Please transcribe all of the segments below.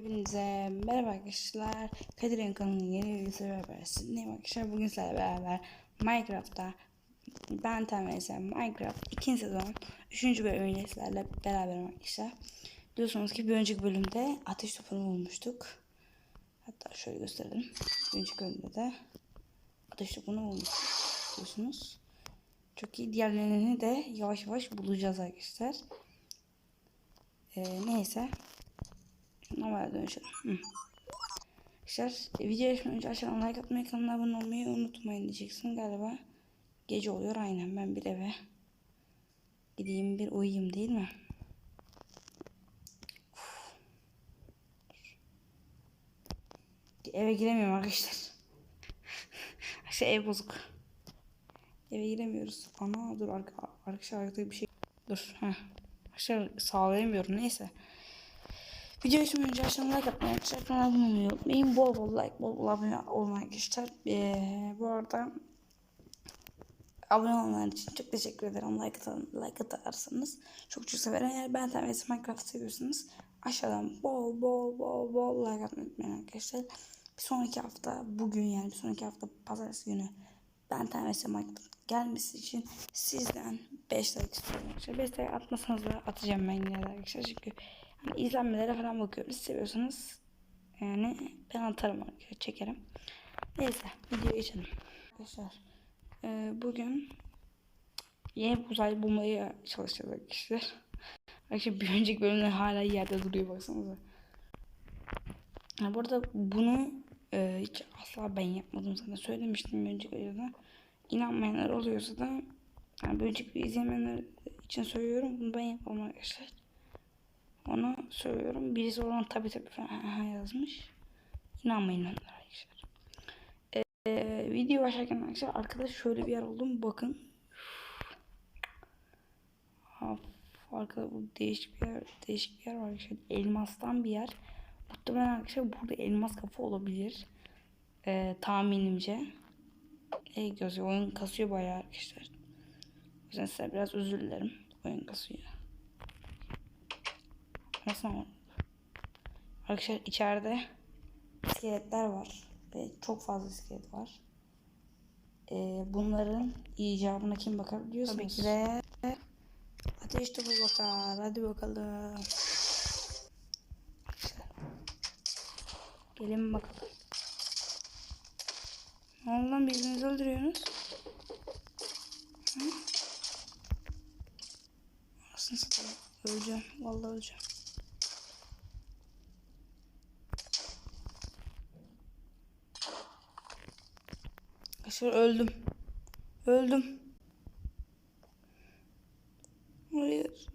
Hepinize merhaba arkadaşlar. Kadir'in kanalının yeni videosuyla beraber sizinleyim arkadaşlar. Bugün sizlerle beraber Minecraft'ta Ben Temel Minecraft 2. sezon 3. bölümüyle sizlerle beraber arkadaşlar. Biliyorsunuz ki bir önceki bölümde ateş topunu bulmuştuk. Hatta şöyle gösterelim. Bir önceki bölümde de ateş topunu bulmuştuk. Biliyorsunuz. Çok iyi. Diğerlerini de yavaş yavaş bulacağız arkadaşlar. Ee, neyse. Normale dönüşelim. Hı. Arkadaşlar videoya geçmeden önce aşağıdan like atmayı kanala abone olmayı unutmayın diyeceksin galiba. Gece oluyor aynen ben bir eve gideyim bir uyuyayım değil mi? Eve giremiyorum arkadaşlar. Arkadaşlar ev bozuk. Eve giremiyoruz. Ana dur arka, arkadaşlar arkada bir şey. Dur. Heh. Arkadaşlar sağlayamıyorum neyse. Video için önce aşağıdan like atmayı, arkadaşlar kanala abone unutmayın. Bol bol like, bol bol abone olmayı arkadaşlar. Ee, bu arada abone olanlar için çok teşekkür ederim. Like, atalım, like atarsanız çok çok severim. Eğer ben de Minecraft seviyorsanız aşağıdan bol bol bol bol like atmayı unutmayın arkadaşlar. Bir sonraki hafta bugün yani bir sonraki hafta pazartesi günü ben tanesi Minecraft gelmesi için sizden 5 like istiyorum arkadaşlar. 5 like atmasanız da atacağım ben yine arkadaşlar. Çünkü hani izlenmelere falan bakıyoruz. Seviyorsanız yani ben atarım. Çekerim. Neyse videoya geçelim. Arkadaşlar e, bugün yeni uzay bulmaya çalışacağız arkadaşlar. Arkadaşlar bir önceki bölümde hala yerde duruyor baksanıza. Ha, bu arada bunu e, hiç asla ben yapmadım sana söylemiştim önceki videoda. İnanmayanlar oluyorsa da yani önceki izlemeyenler için söylüyorum. Bunu ben yapmam arkadaşlar. Onu söylüyorum. Birisi oradan tabi tabi falan yazmış. İnanmayın onlara arkadaşlar. Ee, video başlarken arkadaşlar arkada şöyle bir yer oldu mu bakın. Arkada bu değişik bir yer, değişik bir yer var arkadaşlar. Elmastan bir yer. Muhtemelen arkadaşlar burada elmas kafa olabilir. Ee, tahminimce. Ey gözü oyun kasıyor bayağı arkadaşlar. O yüzden size biraz özür dilerim. Oyun kasıyor. Nasıl ama? Arkadaşlar içeride iskeletler var. Ve çok fazla iskelet var. Ee, bunların icabına kim bakar biliyorsunuz. Tabii ki de ateş topu bakar. Hadi bakalım. Gelin bakalım. Ne oldu lan birbirinizi öldürüyorsunuz? Hı? Satayım? Öleceğim. Vallahi öleceğim. Arkadaşlar öldüm. Öldüm. Hayır.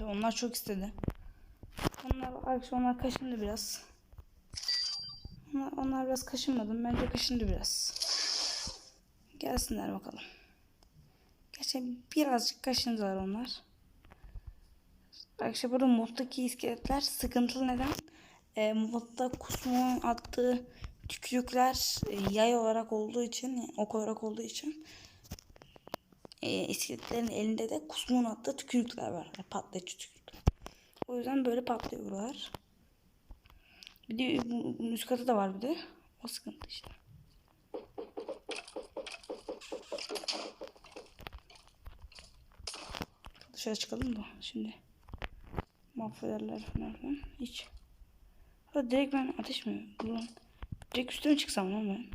Onlar çok istedi. Onlar arkadaşlar onlar kaşındı biraz. Onlar, onlar biraz kaşınmadı. Bence kaşındı biraz. Gelsinler bakalım. Gerçi birazcık kaşındılar onlar. Arkadaşlar burada moddaki iskeletler sıkıntılı neden? E, modda kusmuğun attığı tükürükler e, yay olarak olduğu için, yani ok olarak olduğu için e, iskeletlerin elinde de kusmuğun attığı tükürükler var. Yani patlayıcı tükürükler. O yüzden böyle patlıyor buralar. Bir de bunun üst katı da var bir de. O sıkıntı işte. Dışarı çıkalım da şimdi. Mahvederler falan. Hiç. Hatta direkt ben ateş mi? Ulan. Direkt üstüne çıksam lan ben.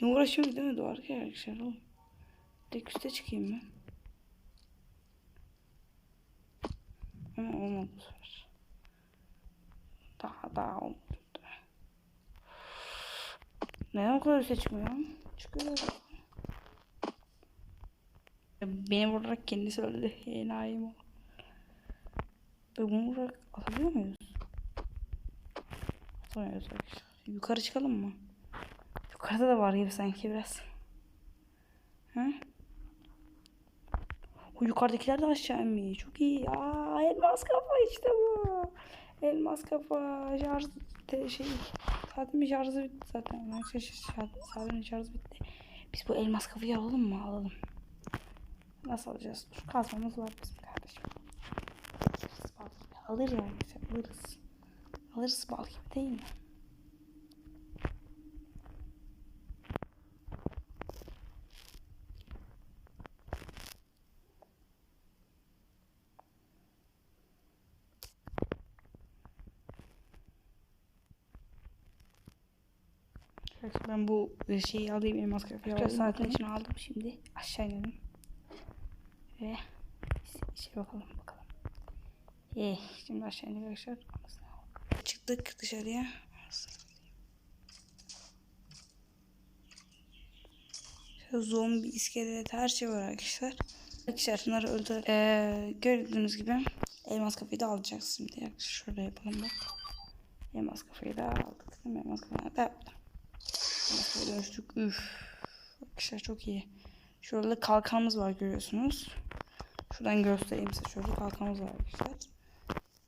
Ne uğraşıyorum değil mi duvar arkadaşlar oğlum. Direkt üste çıkayım ben. Ama olmadı bu sefer. Daha daha olmadı. Neden o kadar üste çıkmıyor? Çıkıyor. Beni vurarak kendisi öldü. Enayi mi? Bunu vurarak atabiliyor muyuz? Atamıyoruz arkadaşlar. Yukarı çıkalım mı? Yukarıda da var gibi sanki biraz. Hı? O yukarıdakiler de aşağı inmiyor. Çok iyi. Aa, elmas kafa işte bu. Elmas kafa. Şarj te, şey. Zaten şarjı bitti zaten. Zaten şarjı bitti. Biz bu elmas kafayı alalım mı? Alalım. Nasıl alacağız? Dur kazmamız var bizim kardeşim. Alır yani. Alırız. Alırız gibi değil mi? Arkadaşlar ben bu şeyi alayım elmas kafayı alayım. Saatin içine aldım şimdi. Aşağı inelim. Ve şey bakalım bakalım. Eh, şimdi inelim arkadaşlar. Çıktık dışarıya. Zombi, iskelet her şey var arkadaşlar. Arkadaşlar şunları öldür. Ee, gördüğünüz gibi elmas kafayı da alacağız şimdi. Yaklaşık şöyle yapalım bak. Elmas kafayı da aldık. Değil mi? Elmas kafayı da aldık. Elmas kafaya dönüştük. Üf. Arkadaşlar çok iyi. Şurada kalkanımız var görüyorsunuz. Şuradan göstereyim size. Şöyle kalkanımız var arkadaşlar.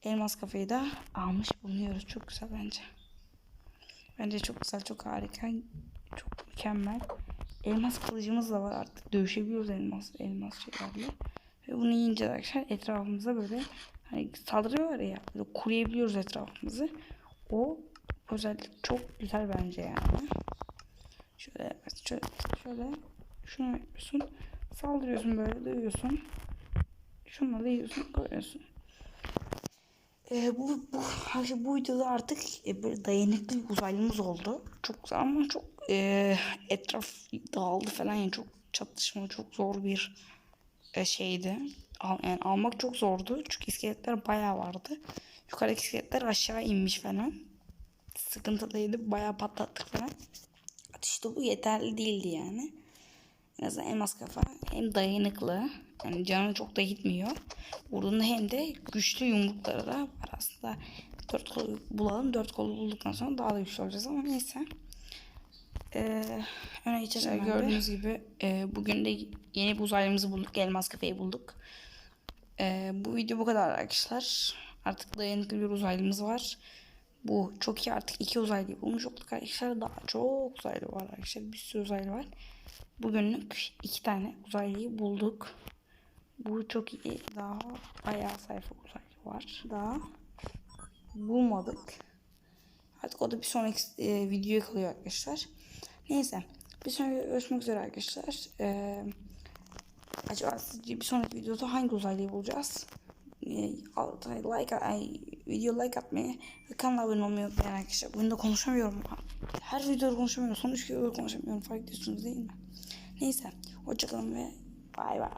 Elmas kafayı da almış bulunuyoruz. Çok güzel bence. Bence çok güzel, çok harika. Çok mükemmel. Elmas kılıcımız da var artık. Dövüşebiliyoruz elmas, elmas şeylerle. Ve bunu yiyince arkadaşlar etrafımıza böyle hani saldırıyorlar ya böyle koruyabiliyoruz etrafımızı. O özellik çok güzel bence yani. Şöyle şöyle, şöyle şunu yapıyorsun. Saldırıyorsun böyle dövüyorsun. Şunları da yiyorsun koyuyorsun. Ee, bu, bu, bu videoda artık e, böyle dayanıklı uzaylımız oldu. Çok güzel ama çok e, etraf dağıldı falan yani çok çatışma çok zor bir e, şeydi. Al, yani almak çok zordu çünkü iskeletler bayağı vardı. Yukarıdaki iskeletler aşağı inmiş falan. Sıkıntılıydı bayağı patlattık falan. İşte bu yeterli değildi yani. En azından elmas kafa hem dayanıklı yani canı çok da gitmiyor. Vurduğunda hem de güçlü yumrukları da var aslında. Dört kolu bulalım. Dört kolu bulduktan sonra daha da güçlü olacağız ama neyse. Ee, öne geçelim. Gördüğünüz gibi e, bugün de yeni bir uzaylımızı bulduk. Elmas kafayı bulduk. Ee, bu video bu kadar arkadaşlar. Artık dayanıklı bir uzaylımız var. Bu çok iyi artık iki uzaylıyı bulmuş olduk arkadaşlar. Daha çok uzaylı var arkadaşlar. Bir sürü uzaylı var. Bugünlük iki tane uzaylıyı bulduk. Bu çok iyi. Daha bayağı sayfa var. Daha bulmadık. Artık o da bir sonraki e, videoya kalıyor arkadaşlar. Neyse. Bir sonraki görüşmek üzere arkadaşlar. Ee, acaba sizce bir sonraki videoda hangi uzaylıyı bulacağız? Ee, like, ay, video like atmayı ve kanala abone olmayı unutmayın arkadaşlar. Bugün de konuşamıyorum. Her videoda konuşamıyorum. Son üç videoda konuşamıyorum. Fark ediyorsunuz değil mi? Neyse. Hoşçakalın ve bay bay.